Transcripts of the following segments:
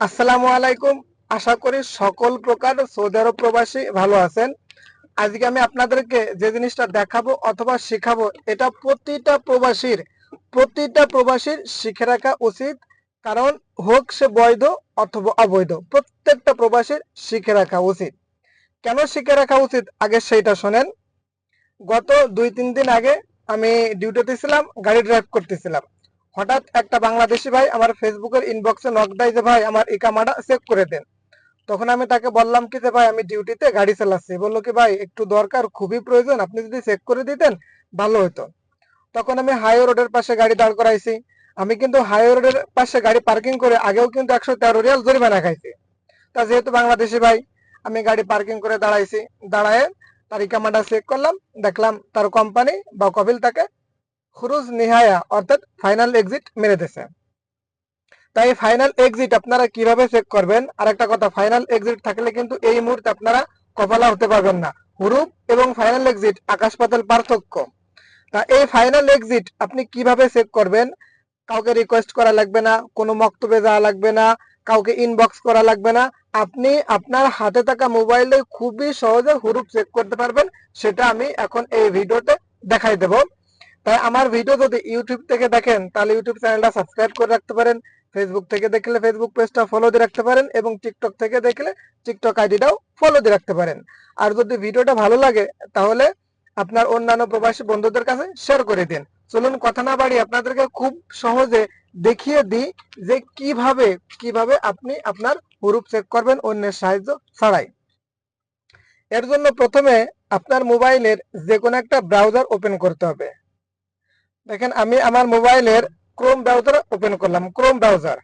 আসসালামু আলাইকুম। আশা করি সকল প্রকার সৌদি আরব প্রবাসী ভালো আছেন। আজকে আমি আপনাদেরকে যে জিনিসটা দেখাবো অথবা শেখাবো, এটা প্রতিটা প্রবাসীর প্রতিটা প্রবাসীর শিখে রাখা উচিত। কারণ হোক সে বৈধ অথবা অবৈধ, প্রত্যেকটা প্রবাসীর শিখে রাখা উচিত। কেন শিখে রাখা উচিত? আগে সেইটা শোনেন। গত দুই তিন দিন আগে আমি ডিউটিতে ছিলাম, গাড়ি ড্রাইভ করতেছিলাম। হঠাৎ একটা বাংলাদেশি ভাই আমার ফেসবুকের ইনবক্সে নক দেয় যে, ভাই, আমার ইকামাটা চেক করে দেন। তখন আমি তাকে বললাম কি যে, ভাই, আমি ডিউটিতে গাড়ি চালাচ্ছি। বলল কি, ভাই, একটু দরকার, খুবই প্রয়োজন। আপনি যদি চেক করে দিতেন, ভালো হতো। তখন আমি হাই রোডের পাশে গাড়ি দাঁড় করাইছি। আমি কিন্তু হাই রোডের পাশে গাড়ি পার্কিং করে আগেও কিন্তু একশো তেরো রিয়াল জরিমানা খাইছি। তা যেহেতু বাংলাদেশি ভাই, আমি গাড়ি পার্কিং করে দাঁড়াইছি। দাঁড়ায় তার ইকামাটা চেক করলাম। দেখলাম তার কোম্পানি বা কবিল তাকে খুরুজ নিহায়া অর্থাৎ ফাইনাল এক্সিট মেরে তাই ফাইনাল এক্সিট আপনারা কীভাবে চেক করবেন? আর একটা কথা ফাইনাল এক্সিট থাকলে কিন্তু এই মুহূর্তে আপনারা কপালা হতে পারবেন না। হুরুপ এবং ফাইনাল এক্সিট আকাশ পাতাল পার্থক্য। তা এই ফাইনাল এক্সিট আপনি কীভাবে চেক করবেন? কাউকে রিকোয়েস্ট করা লাগবে না, কোনো বক্তব্যে যাওয়া লাগবে না, কাউকে ইনবক্স করা লাগবে না। আপনি আপনার হাতে থাকা মোবাইলে খুবই সহজে হুরুপ চেক করতে পারবেন। সেটা আমি এখন এই ভিডিওতে দেখাই দেব। তাই আমার ভিডিও যদি ইউটিউব থেকে দেখেন, তাহলে ইউটিউব চ্যানেলটা সাবস্ক্রাইব করে রাখতে পারেন ফেসবুক থেকে দেখলে ফেসবুক পেজটা ফলো দিয়ে রাখতে পারেন, এবং টিকটক থেকে দেখলে টিকটক আইডিটাও ফলো দিয়ে রাখতে পারেন। আর যদি ভিডিওটা ভালো লাগে, তাহলে আপনার অন্যান্য প্রবাসী বন্ধুদের কাছে শেয়ার করে দিন। চলুন কথা না বাড়ি আপনাদেরকে খুব সহজে দেখিয়ে দিই যে কীভাবে কীভাবে আপনি আপনার হুরুপ চেক করবেন অন্যের সাহায্য ছাড়াই। এর জন্য প্রথমে আপনার মোবাইলের যে কোনো একটা ব্রাউজার ওপেন করতে হবে। দেখেন, আমি আমার মোবাইলের ক্রোম ব্রাউজার ওপেন করলাম ক্রোম ব্রাউজার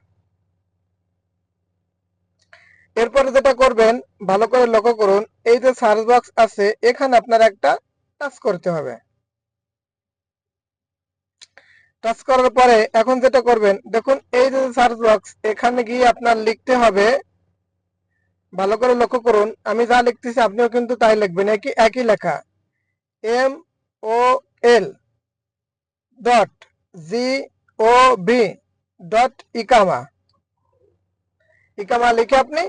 এরপরে যেটা করবেন, ভালো করে লক্ষ্য করুন, এই যে সার্চ বক্স আছে, এখানে আপনার একটা টাচ করতে হবে। টাচ করার পরে এখন যেটা করবেন, দেখুন, এই যে সার্চ বক্স এখানে গিয়ে আপনার লিখতে হবে। ভালো করে লক্ষ্য করুন, আমি যা লিখতেছি, আপনিও কিন্তু তাই লিখবেন, একই একই লেখা। M O L dot G O B dot ইকামা ইকামা লিখে আপনি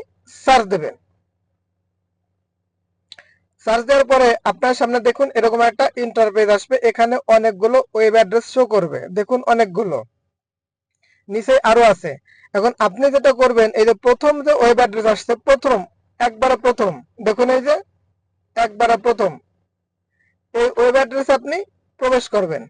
সার্চ দেবেন। সার্চ দেওয়ার পরে আপনার সামনে দেখুন এরকম একটা ইন্টারপেজ আসবে। এখানে অনেকগুলো ওয়েব অ্যাড্রেস শো করবে। দেখুন অনেকগুলো। নিচে আরও আছে। এখন আপনি যেটা করবেন, এই যে প্রথম যে ওয়েব অ্যাড্রেস আসছে, প্রথম, একবারে প্রথম। দেখুন এই যে, একবারে প্রথম। এই ওয়েব অ্যাড্রেস আপনি প্রবেশ করবেন।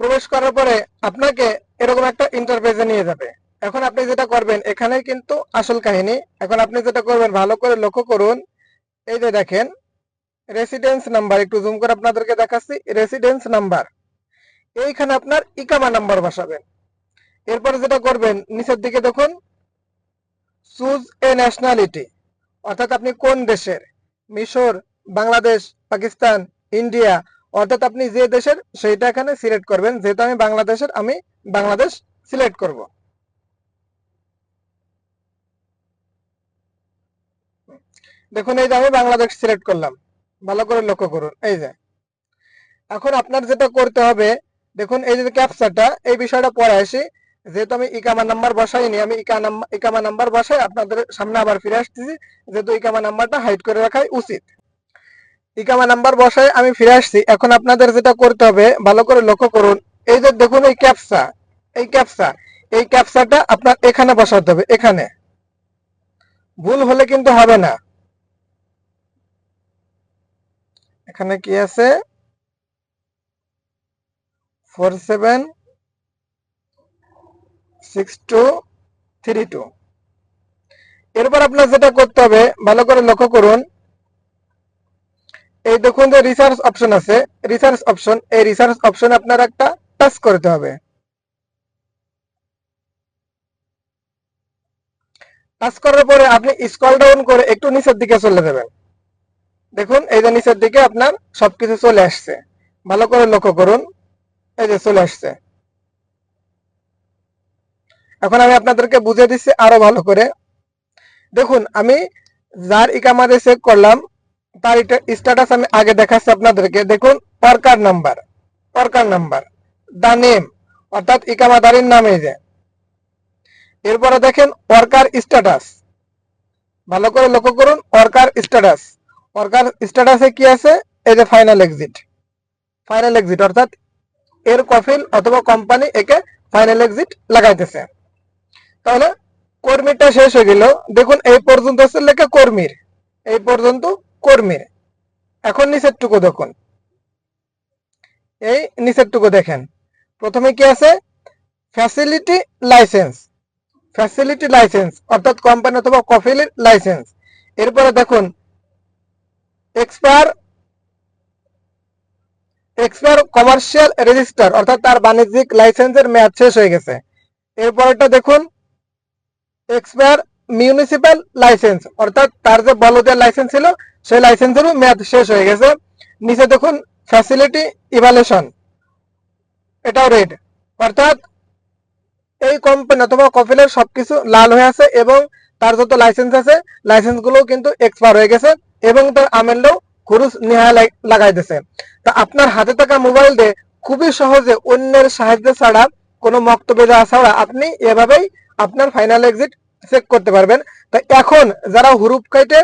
প্রবেশ করার পরে আপনাকে এরকম একটা ইন্টারফেসে নিয়ে যাবে। এখন আপনি যেটা করবেন, এখানে কিন্তু আসল কাহিনী। এখন আপনি যেটা করবেন, ভালো করে লক্ষ্য করুন। এই যে দেখেন রেসিডেন্স নাম্বার একটু জুম করে আপনাদেরকে দেখাচ্ছি। রেসিডেন্স নাম্বার এইখানে আপনার ইকামা নাম্বার বসাবেন। এরপরে যেটা করবেন, নিচের দিকে দেখুন চুজ এ ন্যাশনালিটি অর্থাৎ আপনি কোন দেশের? মিশর, বাংলাদেশ, পাকিস্তান, ইন্ডিয়া অর্থাৎ আপনি যে দেশের সেইটা এখানে সিলেক্ট করবেন। যেহেতু আমি বাংলাদেশের, আমি বাংলাদেশ সিলেক্ট করব। দেখুন, এই যে আমি বাংলাদেশ সিলেক্ট করলাম। ভালো করে লক্ষ্য করুন। এই যে, এখন আপনার যেটা করতে হবে, দেখুন, এই যে ক্যাপচারটা এই বিষয়টা পরে আসি। যেহেতু আমি ইকামা নাম্বার বসাইনি, আমি ইকামা নাম্বার বসাই আপনাদের সামনে আবার ফিরে আসতেছি। যেহেতু ইকামা নাম্বারটা হাইড করে রাখাই উচিত। ইকামা নাম্বার বসায় আমি ফিরে আসছি। এখন আপনাদের যেটা করতে হবে, ভালো করে লক্ষ্য করুন। এই যে দেখুন এই ক্যাপসা এই ক্যাপসা, এই ক্যাপসাটা আপনার এখানে বসাতে হবে, এখানে। ভুল হলে কিন্তু হবে না। এখানে কি আছে? Four seven six two three two. এরপর আপনার যেটা করতে হবে, ভালো করে লক্ষ্য করুন। এই দেখুন যে রিসার্চ অপশন আছে। রিসার্চ অপশন এই রিসার্চ অপশন আপনার একটা টাচ করতে হবে। টাচ করার পরে আপনি স্ক্রল ডাউন করে একটু নিচের দিকে চলে যাবেন। দেখুন, এই যে নিচের দিকে আপনার সবকিছু চলে আসছে। ভালো করে লক্ষ্য করুন, এই যে চলে আসছে। এখন আমি আপনাদেরকে বুঝে দিচ্ছি আরও ভালো করে। দেখুন, আমি যার ইকামাতে চেক করলাম তার স্ট্যাটাস আমি আগে দেখাচ্ছি আপনাদেরকে। দেখুন worker number worker number the name অর্থাৎ ইকামাদারির নামে যে। এরপরে দেখেন ওয়ার্কার স্ট্যাটাস ভালো করে লক্ষ্য করুন ওয়ার্কার স্ট্যাটাস ওয়ার্কার স্ট্যাটাসে কি আছে? এই যে ফাইনাল এক্সিট ফাইনাল এক্সিট অর্থাৎ এর কফিল অথবা কোম্পানি একে ফাইনাল এক্সিট লাগাইতেছে। তাহলে কর্মীটা শেষ হয়ে গেল। দেখুন, এই পর্যন্ত লেখা কর্মীর। এই পর্যন্ত কর্মীর। এখন নিচের টুকু দেখুন। এই নিচের টুকু দেখেন। প্রথমে কি আছে? ফ্যাসিলিটি লাইসেন্স ফ্যাসিলিটি লাইসেন্স অর্থাৎ কোম্পানি অথবা কফিলের লাইসেন্স এরপরে দেখুন এক্সপায়ার এক্সপায়ার কমার্শিয়াল রেজিস্টার অর্থাৎ তার বাণিজ্যিক লাইসেন্সের মেয়াদ শেষ হয়ে গেছে। এরপরটা দেখুন এক্সপায়ার মিউনিসিপ্যাল লাইসেন্স অর্থাৎ তার যে বলদের লাইসেন্স ছিল, সেই লাইসেন্সেরও মেয়াদ শেষ হয়ে গেছে। নিচে দেখুন ফ্যাসিলিটি ইভালুয়েশন এটাও রেড অর্থাৎ এই কোম্পানি অথবা কফিলের সবকিছু লাল হয়ে আছে এবং তার যত লাইসেন্স আছে লাইসেন্সগুলো কিন্তু এক্সপায়ার হয়ে গেছে এবং তার আমেন্ডও খরচ নেহা লাগাইতেছে তা আপনার হাতে থাকা মোবাইল দিয়ে খুবই সহজে অন্যের সাহায্য ছাড়া কোনো বক্তব্য দেওয়া ছাড়া আপনি এভাবেই আপনার ফাইনাল এক্সিট চেক করতে পারবেন। তো এখন যারা হুরুপ কাইটে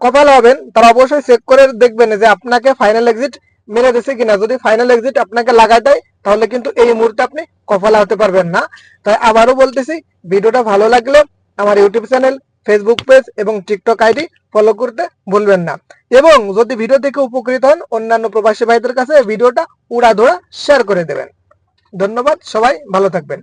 কপাল হবেন, তারা অবশ্যই চেক করে দেখবেন যে আপনাকে ফাইনাল এক্সিট মেরে দিছে কিনা। যদি ফাইনাল এক্সিট আপনাকে লাগাই দেয়, তাহলে কিন্তু এই মুহূর্তে আপনি কপালা হতে পারবেন না। তাই আবারও বলতেছি, ভিডিওটা ভালো লাগলে আমার ইউটিউব চ্যানেল ফেসবুক পেজ এবং টিকটক আইডি ফলো করতে ভুলবেন না। এবং যদি ভিডিও থেকে উপকৃত হন, অন্যান্য প্রবাসী ভাইদের কাছে ভিডিওটা উড়াধুরা শেয়ার করে দেবেন। ধন্যবাদ, সবাই ভালো থাকবেন।